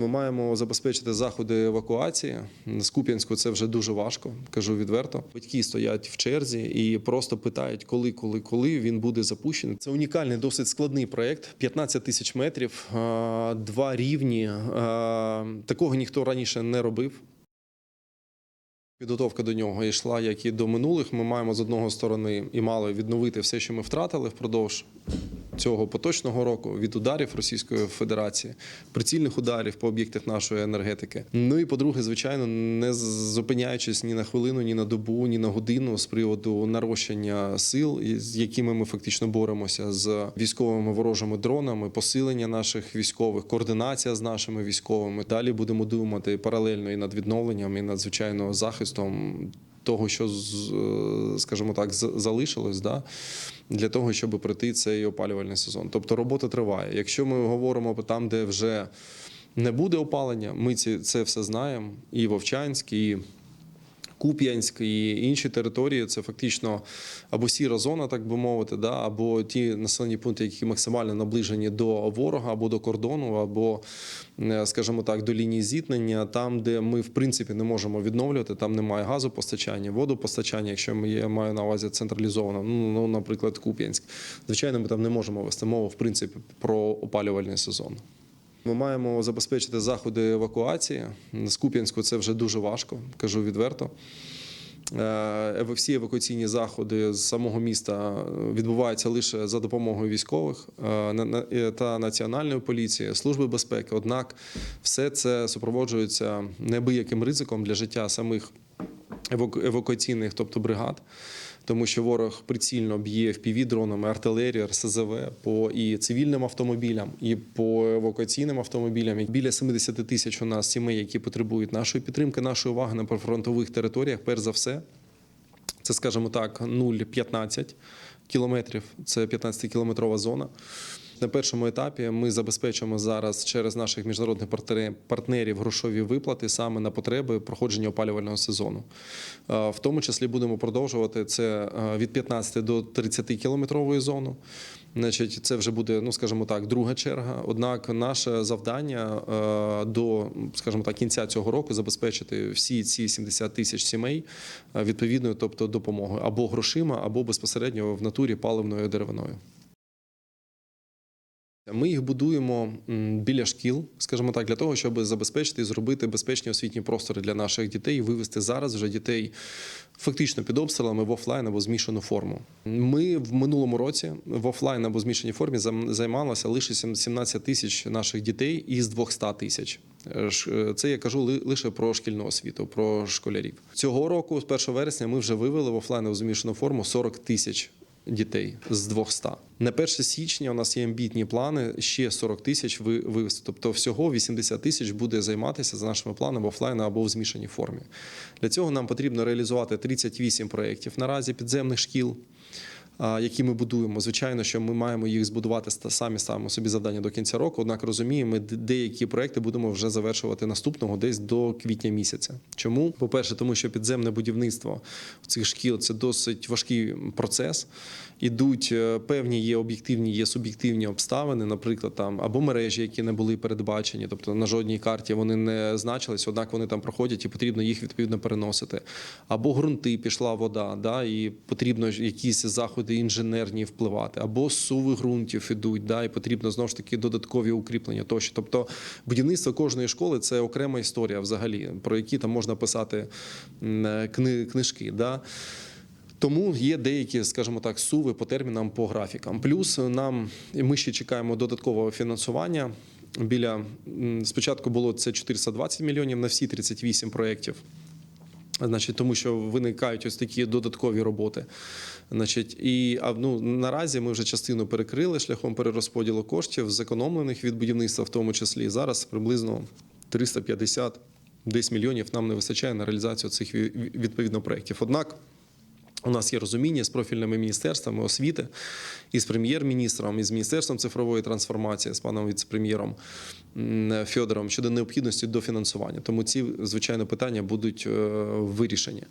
Ми маємо забезпечити заходи евакуації. З Куп'янську це вже дуже важко, кажу відверто. Батьки стоять в черзі і просто питають, коли, коли, коли він буде запущений. Це унікальний, досить складний проєкт. 15 тисяч метрів, два рівні. Такого ніхто раніше не робив. Підготовка до нього йшла, як і до минулих. Ми маємо з одного сторони і мали відновити все, що ми втратили впродовж цього поточного року від ударів Російської Федерації, прицільних ударів по об'єктах нашої енергетики. Ну і по-друге, звичайно, не зупиняючись ні на хвилину, ні на добу, ні на годину з приводу нарощення сил, з якими ми фактично боремося з військовими ворожими дронами, посилення наших військових, координація з нашими військовими. Далі будемо думати паралельно і над відновленням, і над звичайно захистом того, що е, скажімо так, залишилось, да, для того, щоб пройти цей опалювальний сезон. Тобто робота триває. Якщо ми говоримо там, де вже не буде опалення, ми ці, це все знаємо. І Вовчанськ, і Куп'янськ і інші території це фактично або сіра зона, так би мовити, да, або ті населені пункти, які максимально наближені до ворога, або до кордону, або, е, скажімо так, до лінії зіткнення, там, де ми в принципі не можемо відновлювати, там немає газопостачання, водопостачання, якщо ми я маю на увазі централізовано, ну, ну, наприклад, Куп'янськ. Звичайно, ми там не можемо вести мову в принципі про опалювальний сезон. Ми маємо забезпечити заходи евакуації. З Куп'янську це вже дуже важко, кажу відверто. Е, Всі евакуаційні заходи з самого міста відбуваються лише за допомогою військових е, е, та національної поліції, служби безпеки. Однак все це супроводжується неабияким ризиком для життя самих евакуаційних, тобто бригад, тому що ворог прицільно б'є впіві дронами, артилерію, РСЗВ по і цивільним автомобілям, і по евакуаційним автомобілям. Біля 70 тисяч у нас сімей, які потребують нашої підтримки, нашої уваги на прифронтових територіях. Перш за все, це, скажімо так, 0,15 кілометрів. Це 15-кілометрова зона. На першому етапі ми забезпечуємо зараз через наших міжнародних партнерів грошові виплати саме на потреби проходження опалювального сезону. Е, В тому числі будемо продовжувати це е, від 15 до 30 кілометрової зони. Значить, це вже буде, ну скажімо так, друга черга. Однак, наше завдання е, до, скажімо так, кінця цього року забезпечити всі ці 70 тисяч сімей відповідною, тобто допомогою або грошима, або безпосередньо в натурі паливною деревиною. Ми їх будуємо біля шкіл, скажімо так, для того, щоб забезпечити і зробити безпечні освітні простори для наших дітей і вивести зараз вже дітей фактично під обстрілами в офлайн або змішану форму. Ми в минулому році в офлайн або змішаній формі займалося лише сім- 17 тисяч наших дітей із 200 тисяч. Е, е, Це я кажу ли- лише про шкільну освіту, про школярів. Цього року, з 1 вересня, ми вже вивели в офлайн змішану форму 40 тисяч дітей з 200. На 1 січня у нас є амбітні плани ще 40 тисяч ви- вивести. Тобто всього 80 тисяч буде займатися за нашими планами офлайн або в змішаній формі. Для цього нам потрібно реалізувати 38 проєктів наразі підземних шкіл. Які ми будуємо, звичайно, що ми маємо їх збудувати самі ставимо собі завдання до кінця року. Однак розуміємо, ми деякі проекти будемо вже завершувати наступного десь до квітня місяця. Чому? По-перше, тому що підземне будівництво цих шкіл це досить важкий процес. Ідуть е, певні є об'єктивні, є суб'єктивні обставини, наприклад, там або мережі, які не були передбачені, тобто на жодній карті вони не значились, однак вони там проходять і потрібно їх відповідно переносити. Або ґрунти пішла вода, да, і потрібно якісь заходи інженерні впливати, або суви ґрунтів ідуть, да, і потрібно знову ж таки додаткові укріплення тощо. Тобто будівництво кожної школи це окрема історія взагалі, про які там можна писати е, кни, книжки. Да. Тому є деякі, скажімо так, суви по термінам, по графікам. Плюс нам ми ще чекаємо додаткового фінансування. Біля спочатку було це 420 мільйонів на всі 38 проєктів. Значить, тому що виникають ось такі додаткові роботи. Значить, і а ну наразі ми вже частину перекрили шляхом перерозподілу коштів, зекономлених від будівництва, в тому числі. Зараз приблизно 350 десь мільйонів нам не вистачає на реалізацію цих відповідно проєктів. Однак. У нас є розуміння з профільними міністерствами освіти, і з прем'єр-міністром, і з міністерством цифрової трансформації, з паном віце-прем'єром м, Фьодором щодо необхідності дофінансування. Тому ці звичайно питання будуть е, вирішені.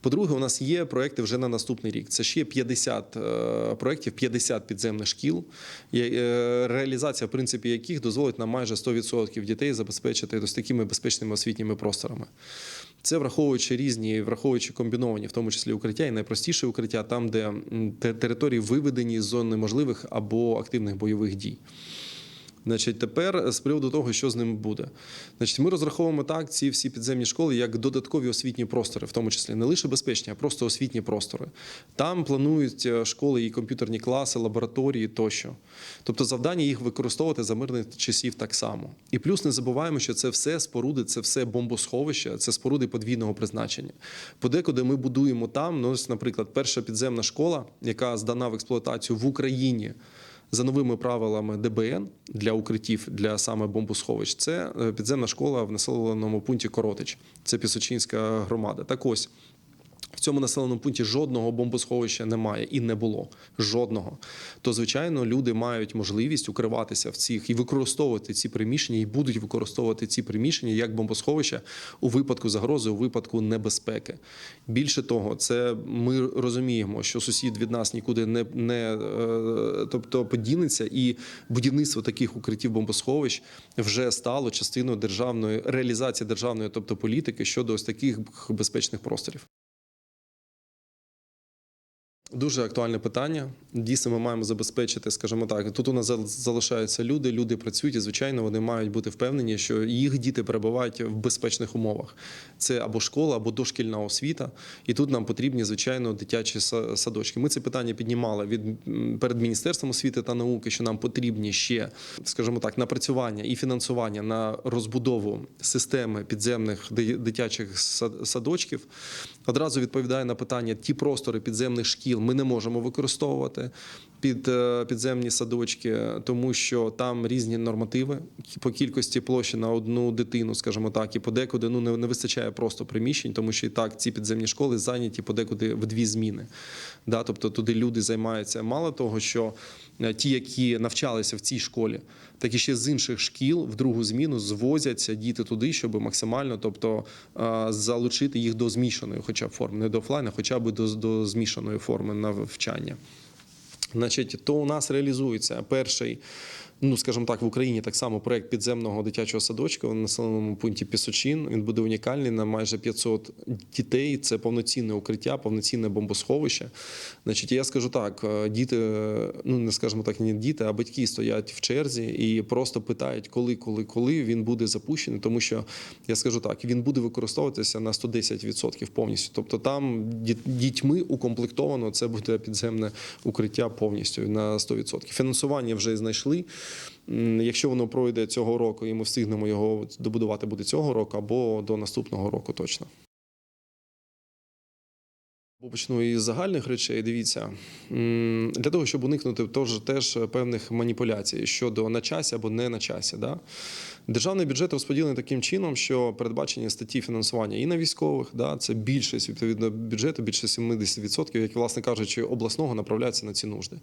По-друге, у нас є проекти вже на наступний рік. Це ще 50 е, проєктів, 50 підземних шкіл, е, реалізація, в принципі, яких дозволить нам майже 100% дітей забезпечити ось такими безпечними освітніми просторами. Це враховуючи різні, враховуючи комбіновані, в тому числі укриття, і найпростіше укриття там, де те- території виведені з зони можливих або активних бойових дій. Значить, тепер з приводу того, що з ним буде. Значить, ми розраховуємо так ці всі підземні школи як додаткові освітні простори, в тому числі не лише безпечні, а просто освітні простори. Там планують е, школи і комп'ютерні класи, лабораторії тощо. Тобто завдання їх використовувати за мирних часів так само. І плюс не забуваємо, що це все споруди, це все бомбосховища, це споруди подвійного призначення. Подекуди ми будуємо там. Ну, ось, наприклад, перша підземна школа, яка здана в експлуатацію в Україні за новими правилами ДБН для укриттів для саме бомбосховищ. Це е, підземна школа в населеному пункті Коротич. Це Пісочинська громада. Так ось. В цьому населеному пункті жодного бомбосховища немає і не було жодного. То звичайно, люди мають можливість укриватися в цих і використовувати ці приміщення, і будуть використовувати ці приміщення як бомбосховища у випадку загрози, у випадку небезпеки. Більше того, це ми розуміємо, що сусід від нас нікуди не, не е, тобто подінеться, і будівництво таких укриттів бомбосховищ вже стало частиною державної реалізації державної, тобто політики щодо ось таких безпечних просторів. Дуже актуальне питання. Дійсно, ми маємо забезпечити, скажімо так, тут у нас зал- залишаються люди, люди працюють, і звичайно, вони мають бути впевнені, що їх діти перебувають в безпечних умовах. Це або школа, або дошкільна освіта. І тут нам потрібні, звичайно, дитячі са- садочки. Ми це питання піднімали від перед міністерством освіти та науки, що нам потрібні ще, скажімо так, напрацювання і фінансування на розбудову системи підземних дитячих сад- садочків. Одразу відповідає на питання: ті простори підземних шкіл ми не можемо використовувати під е, підземні садочки, тому що там різні нормативи по кількості площі на одну дитину, скажімо так, і подекуди ну не, вистачає просто приміщень, тому що і так ці підземні школи зайняті подекуди в дві зміни. Да, тобто туди люди займаються. Мало того, що е, ті, які навчалися в цій школі, так і ще з інших шкіл в другу зміну звозяться діти туди, щоб максимально, тобто е, залучити їх до змішаної, хоча б форми, не до офлайну, хоча б до, до змішаної форми навчання. Значить, то у нас реалізується перший, ну скажімо так, в Україні так само проект підземного дитячого садочка в населеному пункті Пісочин. Він буде унікальний на майже 500 дітей. Це повноцінне укриття, повноцінне бомбосховище. Значить, я скажу так: е, діти, ну не скажімо так, не діти, а батьки стоять в черзі і просто питають, коли, коли, коли він буде запущений, тому що я скажу так, він буде використовуватися на 110% повністю. Тобто там дітьми укомплектовано це буде підземне укриття повністю на 100%. Фінансування вже знайшли. Якщо воно пройде цього року, і ми встигнемо його добудувати буде цього року або до наступного року точно. Почну із загальних речей. Дивіться, для того, щоб уникнути теж, теж певних маніпуляцій щодо на часі або не на часі. Да? Державний бюджет розподілений таким чином, що передбачені статті фінансування і на військових, да, це більшість відповідно бюджету, більше 70%, які, власне кажучи, обласного направляються на ці нужди.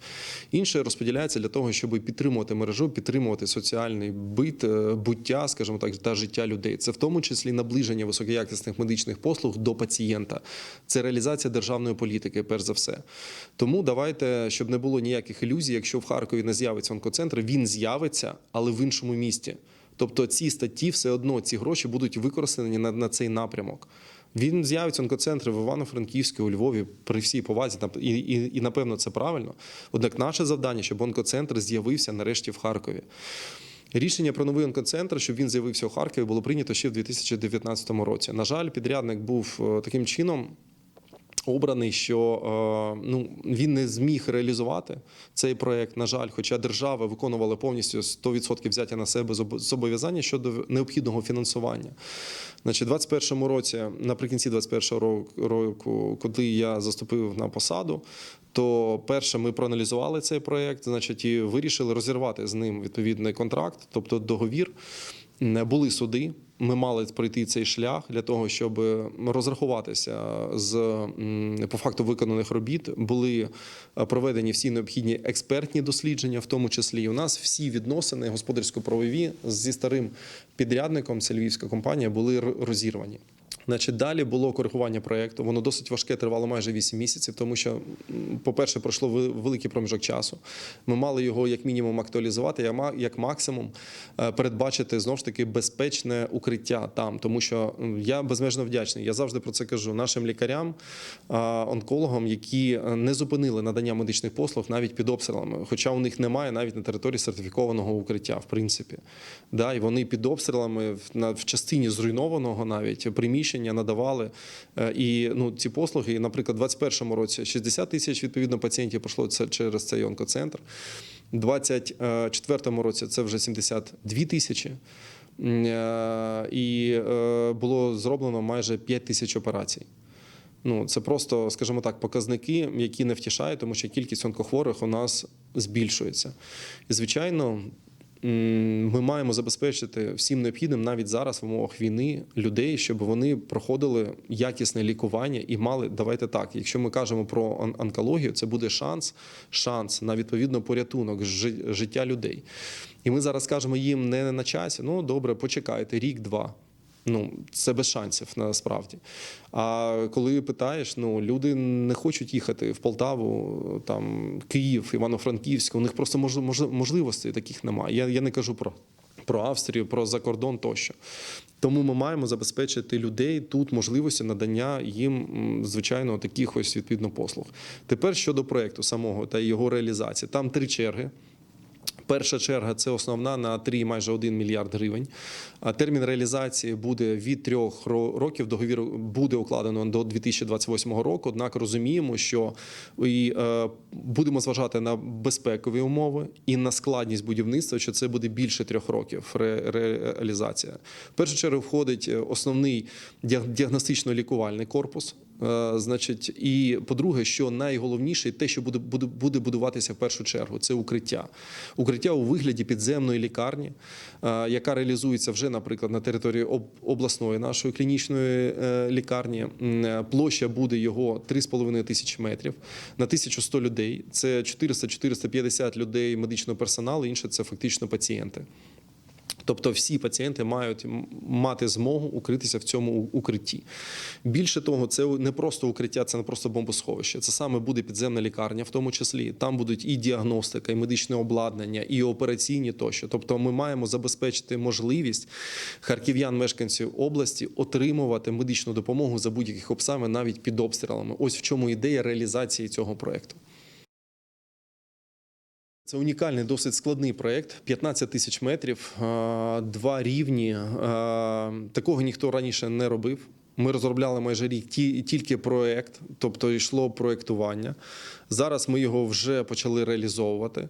Інше розподіляється для того, щоб підтримувати мережу, підтримувати соціальний бит, е, буття, скажімо так, та життя людей. Це в тому числі наближення високоякісних медичних послуг до пацієнта. Це реалізація державної політики, перш за все. Тому давайте, щоб не було ніяких ілюзій, якщо в Харкові не з'явиться онкоцентр, він з'явиться, але в іншому місті. Тобто ці статті все одно ці гроші будуть використані на, на цей напрямок. Він з'явиться онкоцентри в Івано-Франківську, у Львові при всій повазі і, і, і напевно це правильно. Однак наше завдання, щоб онкоцентр з'явився нарешті в Харкові. Рішення про новий онкоцентр, щоб він з'явився у Харкові, було прийнято ще в 2019 році. На жаль, підрядник був е, таким чином. Обраний, що е, ну він не зміг реалізувати цей проект. На жаль, хоча держава виконувала повністю 100% взяття на себе зоб- зобов'язання щодо необхідного фінансування. Значить, у 21-му році, наприкінці 21-го ро- року, коли я заступив на посаду, то перше ми проаналізували цей проект, значить, і вирішили розірвати з ним відповідний контракт, тобто договір. Не Були суди. Ми мали пройти цей шлях для того, щоб розрахуватися з по факту виконаних робіт. Були е, проведені всі необхідні експертні дослідження, в тому числі і у нас всі відносини господарсько-правові зі старим підрядником, це львівська компанія, були розірвані. Значить, далі було коригування проєкту. Воно досить важке, тривало майже 8 місяців, тому що, по-перше, пройшло великий проміжок часу. Ми мали його як мінімум актуалізувати, як ма- як максимум е, передбачити знову ж таки безпечне укриття там. Тому що я безмежно вдячний. Я завжди про це кажу нашим лікарям, онкологам, які е, не зупинили надання медичних послуг навіть під обстрілами, хоча у них немає навіть на території сертифікованого укриття, в принципі. Да, і вони під обстрілами в частині зруйнованого навіть приміщення надавали. Е, І ну, ці послуги, наприклад, у 2021 році 60 тисяч відповідно пацієнтів пройшло через цей онкоцентр. У 2024 році це вже 72 тисячі. Е, І е, було зроблено майже 5 тисяч операцій. Ну, це просто, скажімо так, показники, які не втішають, тому що кількість онкохворих у нас збільшується. І, звичайно, ми маємо забезпечити всім необхідним навіть зараз в умовах війни людей, щоб вони проходили якісне лікування і мали. Давайте так. Якщо ми кажемо про он- онкологію, це буде шанс, шанс на відповідно порятунок жи- життя людей. І ми зараз кажемо їм не на часі. Ну добре, почекайте рік-два. Ну, це без шансів насправді. А коли питаєш, ну люди не хочуть їхати в Полтаву, там Київ, Івано-Франківськ. У них просто мож, мож, можливостей таких немає. Я, я не кажу про. Про Австрію, про закордон тощо. Тому ми маємо забезпечити людей тут можливості надання їм, звичайно, таких ось відповідно послуг. Тепер щодо проекту самого та його реалізації. Там три черги. Перша черга це основна на 3 майже 1 мільярд гривень. А Термін реалізації буде від трьох років. Договір буде укладено до 2028 року. Однак розуміємо, що і, е, будемо зважати на безпекові умови і на складність будівництва, що це буде більше трьох років ре- реалізація. В першу чергу входить е, основний діагностично-лікувальний корпус. Е, Значить, і по-друге, що найголовніше, те, що буде, буде, буде будуватися в першу чергу, це укриття. Укриття у вигляді підземної лікарні, е, яка реалізується вже, наприклад, на території об- обласної нашої клінічної е, лікарні. Площа буде його 3,5 тисячі метрів на 1100 людей. Це 400-450 людей медичного персоналу, інше це фактично пацієнти. Тобто всі пацієнти мають мати змогу укритися в цьому укритті. Більше того, це не просто укриття, це не просто бомбосховище. Це саме буде підземна лікарня, в тому числі. Там будуть і діагностика, і медичне обладнання, і операційні тощо. Тобто, ми маємо забезпечити можливість харків'ян, мешканців області, отримувати медичну допомогу за будь-яких обставин, навіть під обстрілами. Ось в чому ідея реалізації цього проекту. Це унікальний, досить складний проєкт. 15 тисяч метрів, два рівні. Такого ніхто раніше не робив. Ми розробляли майже рік ті- тільки проєкт, тобто йшло проєктування. Зараз ми його вже почали реалізовувати.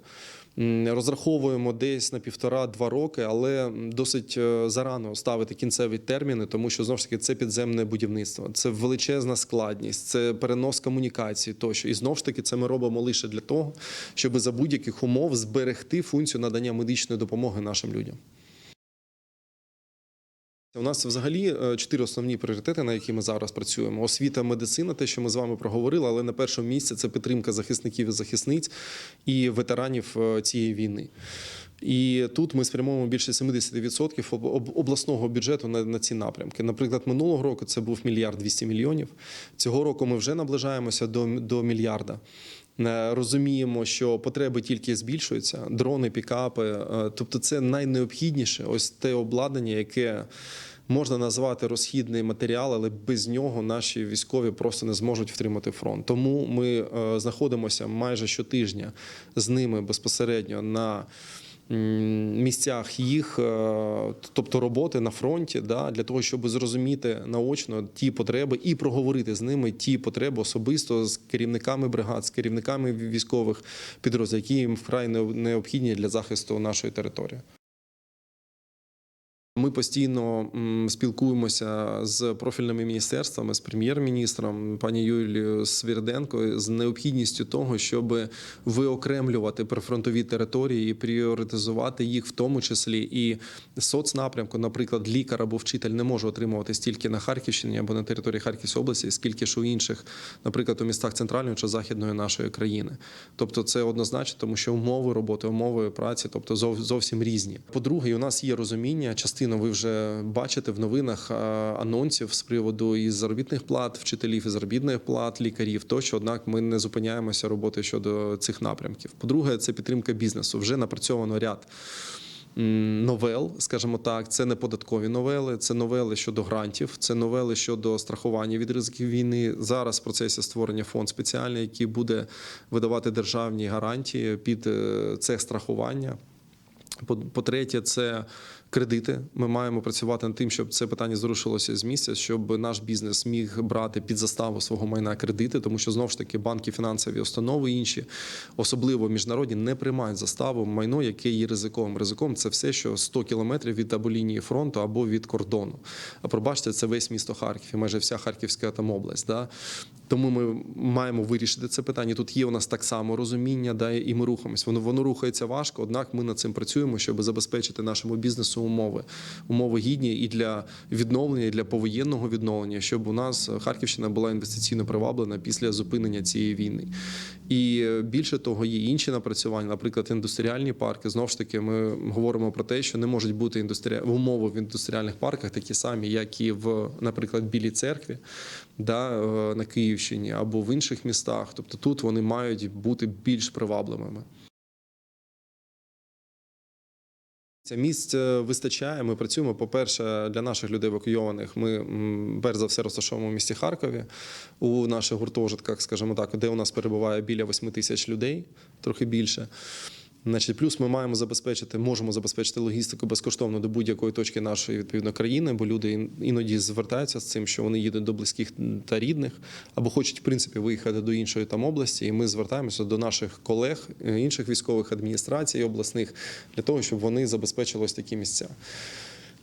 Розраховуємо десь на півтора-два роки, але досить е, зарано ставити кінцеві терміни, тому що знову ж таки це підземне будівництво, це величезна складність, це перенос комунікації тощо. І знову ж таки, це ми робимо лише для того, щоб за будь-яких умов зберегти функцію надання медичної допомоги нашим людям. У нас взагалі е, чотири основні пріоритети, на які ми зараз працюємо: освіта, медицина, те, що ми з вами проговорили, але на першому місці це підтримка захисників і захисниць і ветеранів е, цієї війни. І тут ми спрямовуємо більше 70% об- об- обласного бюджету на, на ці напрямки. Наприклад, минулого року це був мільярд 200 мільйонів. Цього року ми вже наближаємося до, до мільярда. Е, Розуміємо, що потреби тільки збільшуються, дрони, пікапи. е, Тобто, це найнеобхідніше, ось те обладнання, яке можна назвати розхідний матеріал, але без нього наші військові просто не зможуть втримати фронт. Тому ми е, знаходимося майже щотижня з ними безпосередньо на місцях їх, е, тобто роботи на фронті, да, для того, щоб зрозуміти наочно ті потреби і проговорити з ними ті потреби особисто з керівниками бригад, з керівниками військових підрозділів, які їм вкрай необхідні для захисту нашої території. Ми постійно спілкуємося з профільними міністерствами, з прем'єр-міністром, пані Юлією Свірденко, з необхідністю того, щоб виокремлювати прифронтові території і пріоритизувати їх, в тому числі і соцнапрямку. Наприклад, лікар або вчитель не може отримувати стільки на Харківщині або на території Харківської області, скільки ж у інших, наприклад, у містах центральної чи західної нашої країни. Тобто, це однозначно, тому що умови роботи, умови праці, тобто зов- зовсім різні. По-друге, у нас є розуміння, частина частину ви вже бачите в новинах анонсів з приводу і заробітних плат вчителів, і заробітних плат лікарів. Тощо, однак, ми не зупиняємося роботи щодо цих напрямків. По-друге, це підтримка бізнесу. Вже напрацьовано ряд новел, скажімо так, це не податкові новели, це новели щодо грантів, це новели щодо страхування від ризиків війни. Зараз в процесі створення фонд спеціальний, який буде видавати державні гарантії під е, це страхування. По-третє, це кредити. Ми маємо працювати над тим, щоб це питання зрушилося з місця, щоб наш бізнес міг брати під заставу свого майна кредити, тому що знову ж таки банки, фінансові установи інші, особливо міжнародні, не приймають заставу майно, яке є ризиком. Ризиком це все, що 100 кілометрів від або лінії фронту, або від кордону. А пробачте, це весь місто Харків і майже вся Харківська там область. Да? Тому ми маємо вирішити це питання. Тут є у нас так само розуміння, да, і ми рухаємось. Воно воно рухається важко, однак ми над цим працюємо, щоб забезпечити нашому бізнесу умови, умови гідні і для відновлення, і для повоєнного відновлення, щоб у нас Харківщина була інвестиційно приваблена після зупинення цієї війни. І е, більше того, є інші напрацювання, наприклад, індустріальні парки. Знову ж таки, ми говоримо про те, що не можуть бути індустрі... умови в індустріальних парках такі самі, як і в, наприклад, Білій церкві, да, е, на Київщині або в інших містах. Тобто тут вони мають бути більш привабливими. Ця місць е, вистачає. Ми працюємо. По-перше, для наших людей евакуйованих ми перш за все розташовуємо в місті Харкові у наших гуртожитках, скажімо так, де у нас перебуває біля 8 тисяч людей, трохи більше. Значить, плюс ми маємо забезпечити, можемо забезпечити логістику безкоштовно до будь-якої точки нашої відповідно країни, бо люди іноді звертаються з цим, що вони їдуть до близьких та рідних, або хочуть в принципі виїхати до іншої там області. І ми звертаємося до наших колег е, інших військових адміністрацій обласних для того, щоб вони забезпечили ось такі місця.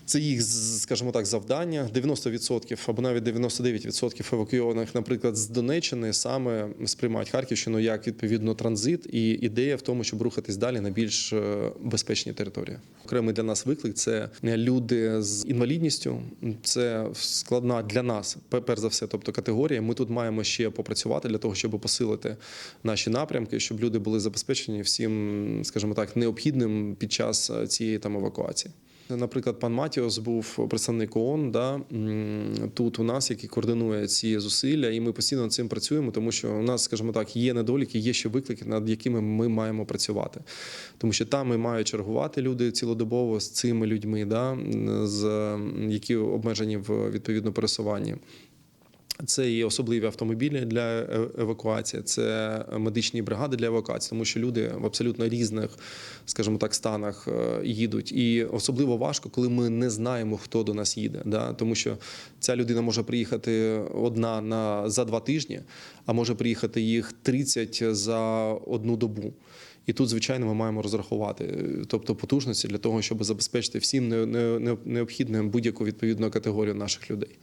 Це їх, скажімо так, завдання. 90% або навіть 99% евакуйованих, наприклад, з Донеччини саме сприймають Харківщину як відповідно транзит, і ідея в тому, щоб рухатись далі на більш е, безпечні території. Окремий для нас виклик це люди з інвалідністю. Це складна для нас, пе- перш за все, тобто категорія. Ми тут маємо ще попрацювати для того, щоб посилити наші напрямки, щоб люди були забезпечені всім, скажімо так, необхідним під час е, цієї там евакуації. Наприклад, пан Матіос був представник ООН да, тут у нас, який координує ці зусилля, і ми постійно над цим працюємо, тому що у нас, скажімо так, є недоліки, є ще виклики, над якими ми маємо працювати. Тому що там і мають чергувати люди цілодобово з цими людьми, да, з, які обмежені в відповідно пересуванні. Це і особливі автомобілі для е- евакуації, це медичні бригади для евакуації, тому що люди в абсолютно різних, скажімо так, станах е, їдуть. І особливо важко, коли ми не знаємо, хто до нас їде. Да? Тому що ця людина може приїхати одна на за два тижні, а може приїхати їх 30 за одну добу. І тут, звичайно, ми маємо розрахувати, е, тобто потужності для того, щоб забезпечити всім не- не- не- необхідним будь-яку відповідну категорію наших людей.